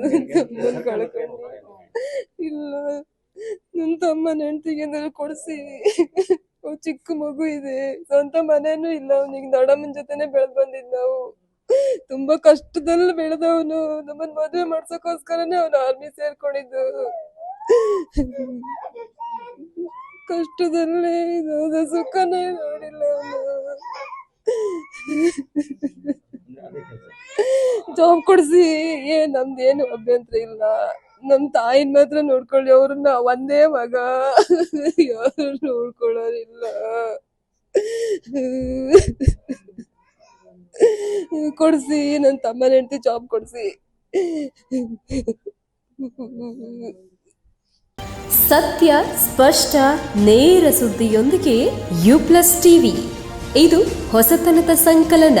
ತಮ್ಮನ್ ಕಳ್ಕೊಂಡು. ಇಲ್ಲ ನನ್ ತಮ್ಮನ ಹೆಂಡತಿಗೆ ಏನಾದ್ರು ಕೊಡ್ಸಿ. ಅವ್ ಚಿಕ್ಕ ಮಗು ಇದೆ. ಸ್ವಂತ ಮನೇನು ಇಲ್ಲ ಅವ್ನಿಗೆ ದೊಡ್ಡಮ್ಮನ ಜೊತೆನೆ ಬೆಳೆದ್ ಬಂದಿದ್ ನಾವು. ತುಂಬಾ ಕಷ್ಟದಲ್ಲಿ ಬೆಳೆದವನು. ನಮ್ಮನ್ ಮದ್ವೆ ಮಾಡ್ಸೋಕೋಸ್ಕರನೇ ಅವ್ನು ಆರ್ಮಿ ಸೇರ್ಕೊಂಡಿದ್ದು. ಕಷ್ಟದಲ್ಲೇ ಸುಖನೇ ನೋಡಿಲ್ಲ ಅವನು ಜಾಬ್ ಕೊಡ್ಸಿ ಏ ನಮ್ದೇನು ಅಭ್ಯಂತರ ಇಲ್ಲ. ನಮ್ ತಾಯಿನ ಮಾತ್ರ ನೋಡ್ಕೊಳ್ಳಿ, ಅವ್ರನ್ನ ಒಂದೇ ಮಗ. ಯಾರು ನೋಡ್ಕೊಳ್ಳೋರಿಲ್ಲ ಕೊಡ್ಸಿ, ನನ್ ತಮ್ಮನ ಹೆಂಡತಿ ಜಾಬ್ ಕೊಡ್ಸಿ. ಸತ್ಯ, ಸ್ಪಷ್ಟ, ನೇರ ಸುದ್ದಿಯೊಂದಿಗೆ ಯು ಪ್ಲಸ್ ಟಿವಿ. ಇದು ಹೊಸತನದ ಸಂಕಲನ.